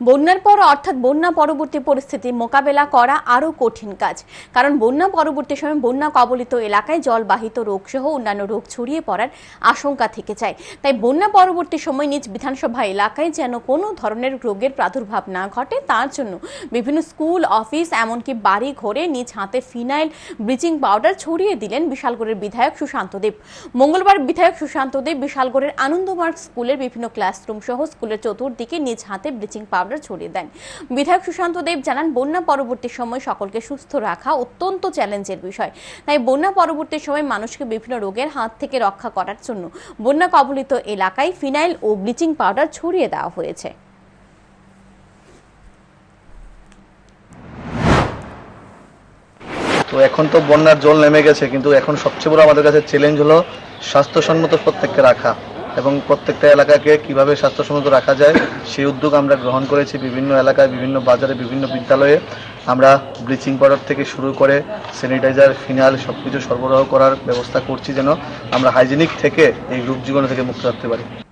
বন্যার পর, অর্থাৎ বন্যা পরবর্তী পরিস্থিতি মোকাবেলা করা আরও কঠিন কাজ। কারণ বন্যা পরবর্তী সময় বন্যা কবলিত এলাকায় জলবাহিত রোগসহ অন্যান্য রোগ ছড়িয়ে পড়ার আশঙ্কা থেকে যায়। তাই বন্যা পরবর্তী সময় নিজ বিধানসভা এলাকায় যেন কোনো ধরনের রোগের প্রাদুর্ভাব না ঘটে, তার জন্য বিভিন্ন স্কুল, অফিস, এমনকি বাড়ি ঘরে নিজ হাতে ফিনাইল ব্লিচিং পাউডার ছড়িয়ে দিলেন বিশালগড়ের বিধায়ক সুশান্ত দেব। মঙ্গলবার বিধায়ক সুশান্ত দেব বিশালগড়ের আনন্দমার্গ স্কুলের বিভিন্ন ক্লাসরুম সহ স্কুলের চতুর্দিকে নিজ হাতে ব্লিচিং পাউডার ছড়িয়ে দেন। বিধায়ক সুশান্ত দেব জানান, বন্যা পরবর্তী সময় সকলকে সুস্থ রাখা অত্যন্ত চ্যালেঞ্জের বিষয়। তাই বন্যা পরবর্তী সময় মানুষকে বিভিন্ন রোগের হাত থেকে রক্ষা করার জন্য বন্যা কবলিত এলাকায় ফিনাইল ও ব্লিচিং পাউডার ছড়িয়ে দেওয়া হয়েছে। তো এখন তো বন্যার জল নেমে গেছে, কিন্তু এখন সবচেয়ে বড় আমাদের কাছে চ্যালেঞ্জ হলো স্বাস্থ্যসম্মত প্রত্যেককে রাখা। এবং প্রত্যেকটা এলাকাকে কীভাবে স্বাস্থ্যসম্মত রাখা যায়, সেই উদ্যোগ আমরা গ্রহণ করেছি বিভিন্ন এলাকায়, বিভিন্ন বাজারে, বিভিন্ন বিদ্যালয়ে। আমরা ব্লিচিং পাউডার থেকে শুরু করে স্যানিটাইজার ফিনাল সব কিছু সরবরাহ করার ব্যবস্থা করছি যেন আমরা হাইজেনিক থেকে এই রূপ জীবন থেকে মুক্ত রাখতে পারি।